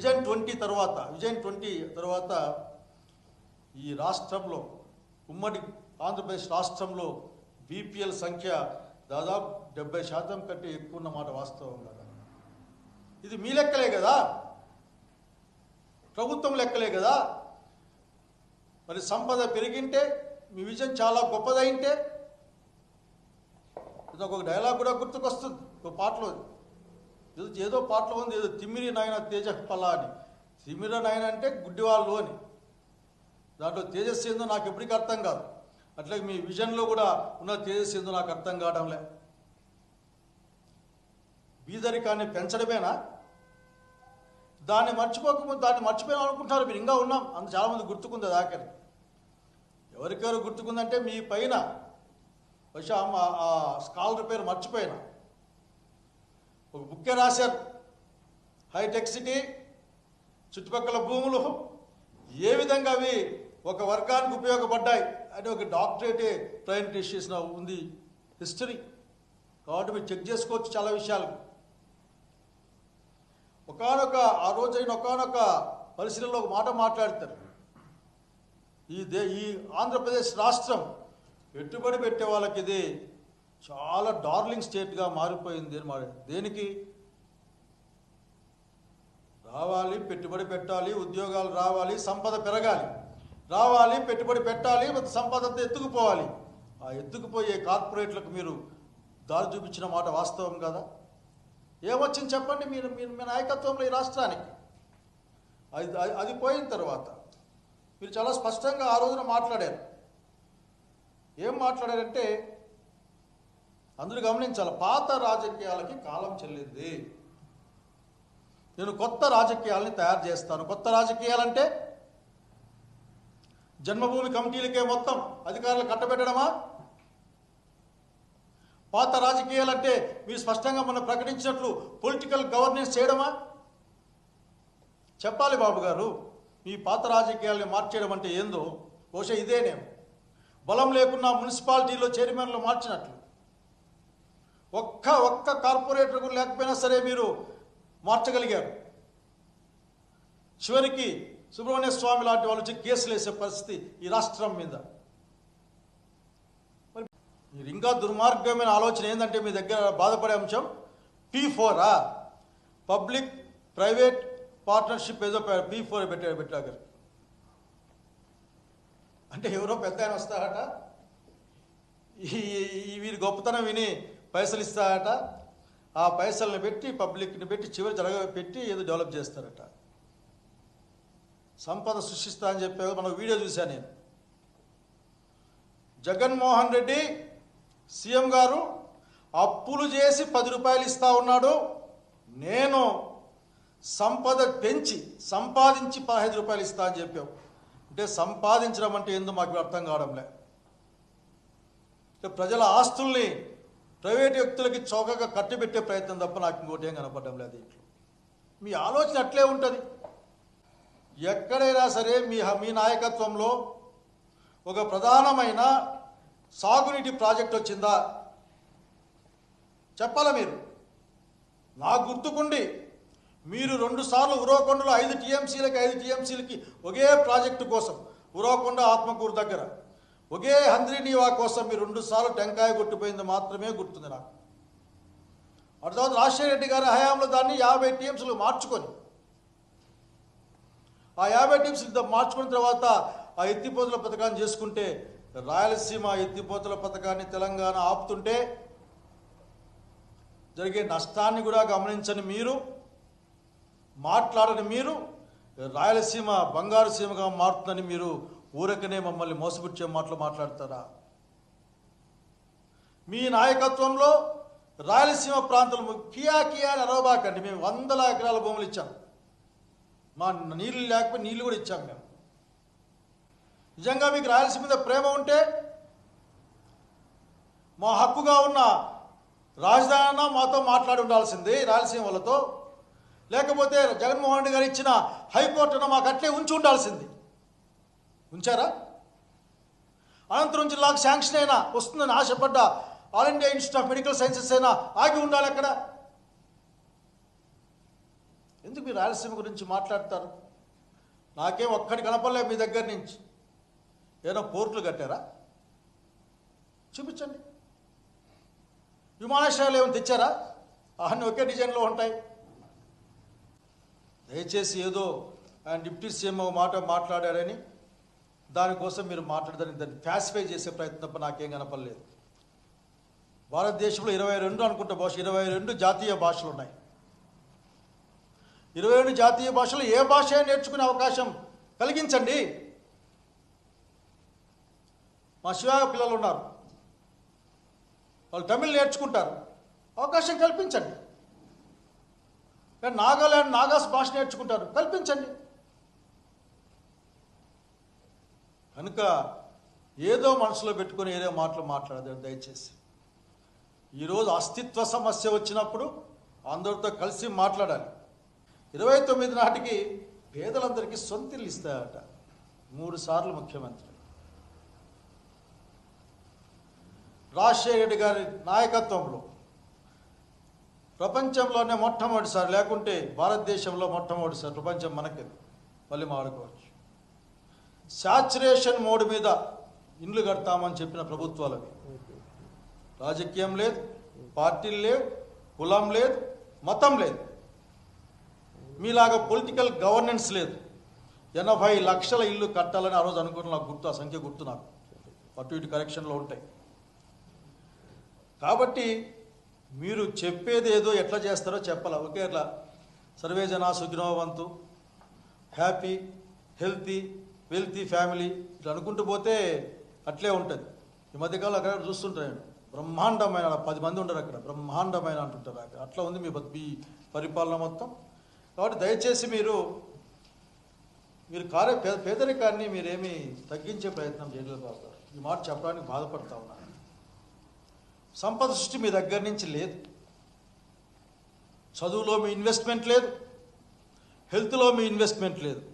Vision twenty తర్వాత vision twenty తర్వాత ఈ రాష్ట్రంలో ఉమ్మడి ఆంధ్రప్రదేశ్ రాష్ట్రంలో బీపీఎల్ సంఖ్య దాదాపు డెబ్బై శాతం కంటే ఎక్కువ ఉన్నమాట వాస్తవం కదా ఇది మీ లెక్కలే కదా? ప్రభుత్వం లెక్కలే కదా? మరి సంపద పెరిగింటే మీ విజన్ చాలా గొప్పదైంటే ఇది ఒక డైలాగ్ కూడా గుర్తుకొస్తుంది ఒక పాటలో. ఏదో ఏదో పాటలో ఉంది ఏదో తిమ్మిరి నాయన తేజ పల్ల అని. తిమ్మిర నాయన అంటే గుడ్డివాళ్ళు అని. దాంట్లో తేజస్సు ఏందో నాకు ఎప్పటికీ అర్థం కాదు. అట్లాగే మీ విజన్లో కూడా ఉన్న తేజస్సు ఏందో నాకు అర్థం కావడంలే బీదరికాన్ని పెంచడమేనా? దాన్ని మర్చిపోకముందు దాన్ని మర్చిపోయాం అనుకుంటున్నారు మీరు ఇంకా ఉన్నాం. అంత చాలామంది గుర్తుకుంది అది ఎవరికెవరు గుర్తుకుందంటే మీ పైన. బహుశా ఆ స్కాలర్ పేరు మర్చిపోయినా. ఒక బుక్కే రాశారు? హైటెక్ సిటీ చుట్టుపక్కల భూములు ఏ విధంగా అవి ఒక వర్గానికి ఉపయోగపడ్డాయి? అని ఒక డాక్టరేట్ ప్రజెంటేషన్ చేసిన ఉంది హిస్టరీ. కాబట్టి మీరు చెక్ చేసుకోవచ్చు చాలా విషయాలు ఒకనొక ఆ రోజు అయిన ఒకనొక పరిశీలనలో ఒక మాట మాట్లాడతారు. ఈ దే ఈ ఆంధ్రప్రదేశ్ రాష్ట్రం పెట్టుబడి పెట్టే వాళ్ళకి ఇది చాలా డార్లింగ్ స్టేట్గా మారిపోయింది అని దేనికి? రావాలి పెట్టుబడి పెట్టాలి ఉద్యోగాలు రావాలి సంపద పెరగాలి. రావాలి పెట్టుబడి పెట్టాలి సంపద అంతా ఎత్తుకుపోవాలి. ఆ ఎత్తుకుపోయే కార్పొరేట్లకు మీరు దారి చూపించిన మాట వాస్తవం కదా? ఏమొచ్చింది చెప్పండి మీరు మీరు మీ నాయకత్వంలో ఈ రాష్ట్రానికి? అది- అది పోయిన తర్వాత మీరు చాలా స్పష్టంగా ఆ రోజున మాట్లాడారు. ఏం మాట్లాడారంటే అందరూ గమనించాలి పాత రాజకీయాలకి కాలం చెల్లింది. నేను కొత్త రాజకీయాలని తయారు చేస్తాను. కొత్త రాజకీయాలంటే జన్మభూమి కమిటీలకే మొత్తం అధికారులు కట్టబెట్టడమా? పాత రాజకీయాలంటే మీరు స్పష్టంగా మనం ప్రకటించినట్లు పొలిటికల్ గవర్నెన్స్ చేయడమా? చెప్పాలి బాబు గారు మీ పాత రాజకీయాల్ని మార్చేయడం అంటే ఏందో? బహుశా ఇదేనేమో బలం లేకున్నా మున్సిపాలిటీలో చైర్మన్లు మార్చినట్లు. ఒక్క ఒక్క కార్పొరేటర్ కూడా లేకపోయినా సరే మీరు మార్చగలిగారు. చివరికి సుబ్రహ్మణ్య స్వామి లాంటి వాళ్ళు వచ్చి కేసులు వేసే పరిస్థితి ఈ రాష్ట్రం మీద. మరి మీరు ఇంకా దుర్మార్గమైన ఆలోచన ఏంటంటే మీ దగ్గర బాధపడే అంశం పీ ఫోరా పబ్లిక్ ప్రైవేట్ పార్ట్నర్షిప్ ఏదో పీ ఫోర్ పెట్టారు పెట్టారు అంటే ఎవరో పెద్ద ఆయన వస్తారట. ఈ ఈ వీరి గొప్పతనం విని పైసలు ఇస్తారట. ఆ పైసల్ని పెట్టి పబ్లిక్ని పెట్టి చివరి జరగ పెట్టి ఏదో డెవలప్ చేస్తారట. సంపద సృష్టిస్తా అని చెప్పే మన వీడియో చూశాను నేను. జగన్మోహన్ రెడ్డి సీఎం గారు అప్పులు చేసి పది రూపాయలు ఇస్తా ఉన్నాడు. నేను సంపద పెంచి సంపాదించి పదహైదు రూపాయలు ఇస్తా అని చెప్పావు. అంటే సంపాదించడం అంటే ఏందో మాకు అర్థం కావడంలే. అంటే ప్రజల ఆస్తుల్ని ప్రైవేట్ వ్యక్తులకి చౌకగా కట్టిబెట్టే ప్రయత్నం తప్ప నాకు ఇంకోటి ఏం కనపడడం లేదు ఇంట్లో మీ ఆలోచన అట్లే ఉంటుంది. ఎక్కడైనా సరే మీ మీ నాయకత్వంలో ఒక ప్రధానమైన సాగునీటి ప్రాజెక్ట్ వచ్చిందా? చెప్పాలా మీరు? నాకు గుర్తుకుండి మీరు రెండు సార్లు ఉరవకొండలో ఐదు టీఎంసీలకి ఐదు టీఎంసీలకి ఒకే ప్రాజెక్టు కోసం ఉరవకొండ ఆత్మకూరు దగ్గర ఒకే హంద్రీనీవా కోసం మీరు రెండు సార్లు టెంకాయ కొట్టిపోయింది మాత్రమే గుర్తుంది నాకు. అటు తర్వాత రాజశేఖర రెడ్డి గారి హయాంలో దాన్ని యాభై టీఎంసీలు మార్చుకొని ఆ యాభై టీమ్స్ మార్చుకున్న తర్వాత ఆ ఎత్తిపోతల పథకాన్ని చేసుకుంటే రాయలసీమ ఎత్తిపోతల పథకాన్ని తెలంగాణ ఆపుతుంటే జరిగే నష్టాన్ని కూడా గమనించని మీరు మాట్లాడని మీరు రాయలసీమ బంగారు సీమగా మారుతుందని మీరు ఊరకనే మమ్మల్ని మోసపుచ్చే మాటలు మాట్లాడతారా? మీ నాయకత్వంలో రాయలసీమ ప్రాంతంలో కియా కియా అని అరవబాకండి మేము వందల ఎకరాల భూములు ఇచ్చాం. మా నీళ్ళు లేకపోతే నీళ్ళు కూడా ఇచ్చాం మేము. నిజంగా మీకు రాయలసీమ మీద ప్రేమ ఉంటే మా హక్కుగా ఉన్న రాజధాని మాతో మాట్లాడి ఉండాల్సింది రాయలసీమ వాళ్ళతో. లేకపోతే జగన్మోహన్ రెడ్డి గారు ఇచ్చిన హైకోర్టును మాకు అట్లే ఉంచి ఉండాల్సింది. ఉంచారా? అనంతరం జిల్లాకు శాంక్షన్ అయినా వస్తుందని ఆశపడ్డ all India institute of medical sciences అయినా ఆగి ఉండాలి అక్కడ. ఎందుకు మీరు రాయలసీమ గురించి మాట్లాడతారు? నాకేం ఒక్కటి కనపడలే మీ దగ్గర నుంచి. ఏదో పోర్టులు కట్టారా? చూపించండి. విమానాశ్రయాలు ఏమైనా తెచ్చారా? అవన్నీ ఒకే డిజైన్లో ఉంటాయి. దయచేసి ఏదో ఆయన డిప్యూటీ సీఎం మాట మాట్లాడారని దానికోసం మీరు మాట్లాడదని దాన్ని ఫ్యాసిఫై చేసే ప్రయత్నం తప్ప నాకేం కనపడలేదు. భారతదేశంలో ఇరవై రెండు అనుకుంటా భాష ఇరవై రెండు జాతీయ భాషలు ఉన్నాయి. ఇరవై రెండు జాతీయ భాషలు ఏ భాష అయినా నేర్చుకునే అవకాశం కలిగించండి. మా శివ పిల్లలు ఉన్నారు. వాళ్ళు తమిళ్ నేర్చుకుంటారు. అవకాశం కల్పించండి. నాగాల్యాండ్ నాగాస్ భాష నేర్చుకుంటారు. కల్పించండి. కనుక ఏదో మనసులో పెట్టుకొని ఏదో మాటలు మాట్లాడదు దయచేసి. ఈరోజు అస్తిత్వ సమస్య వచ్చినప్పుడు అందరితో కలిసి మాట్లాడాలి. ఇరవై తొమ్మిది నాటికి పేదలందరికీ సొంతిల్లు ఇస్తాయట మూడు సార్లు ముఖ్యమంత్రి. రాజశేఖర రెడ్డి గారి నాయకత్వంలో ప్రపంచంలోనే మొట్టమొదటిసారి లేకుంటే భారతదేశంలో మొట్టమొదటిసారి ప్రపంచం మనకి మళ్ళీ మాడుకోవచ్చు శాచురేషన్ మోడ్ మీద ఇండ్లు కడతామని చెప్పిన ప్రభుత్వాలు రాజకీయం లేదు పార్టీలు లేవు కులం లేదు మతం లేదు. మీలాగా పొలిటికల్ గవర్నెన్స్ లేదు. ఎనభై లక్షల ఇల్లు కట్టాలని ఆ రోజు అనుకున్న నాకు గుర్తు ఆ సంఖ్య గుర్తు నాకు. అటు ఇటు కరెక్షన్లో ఉంటాయి. కాబట్టి మీరు చెప్పేది ఏదో ఎట్లా చేస్తారో చెప్పాలి. ఒకే అట్లా సర్వే జనా సుఖినోవంతు హ్యాపీ హెల్తీ వెల్తీ ఫ్యామిలీ ఇట్లా అనుకుంటూ పోతే అట్లే ఉంటుంది. ఈ మధ్యకాలం అక్కడ చూస్తుంటాను బ్రహ్మాండమైన పది మంది ఉండరు అక్కడ. బ్రహ్మాండమైన అంటుంటారు అక్కడ అట్లా ఉంది మీ మీ పరిపాలన మొత్తం. కాబట్టి దయచేసి మీరు మీరు కార్య పేద పేదరికాన్ని మీరేమీ తగ్గించే ప్రయత్నం చేయలేదు బాబు ఈ మాట చెప్పడానికి బాధపడతా ఉన్నాను. సంపద సృష్టి మీ దగ్గర నుంచి లేదు. చదువులో మీ ఇన్వెస్ట్మెంట్ లేదు. హెల్త్లో మీ ఇన్వెస్ట్మెంట్ లేదు.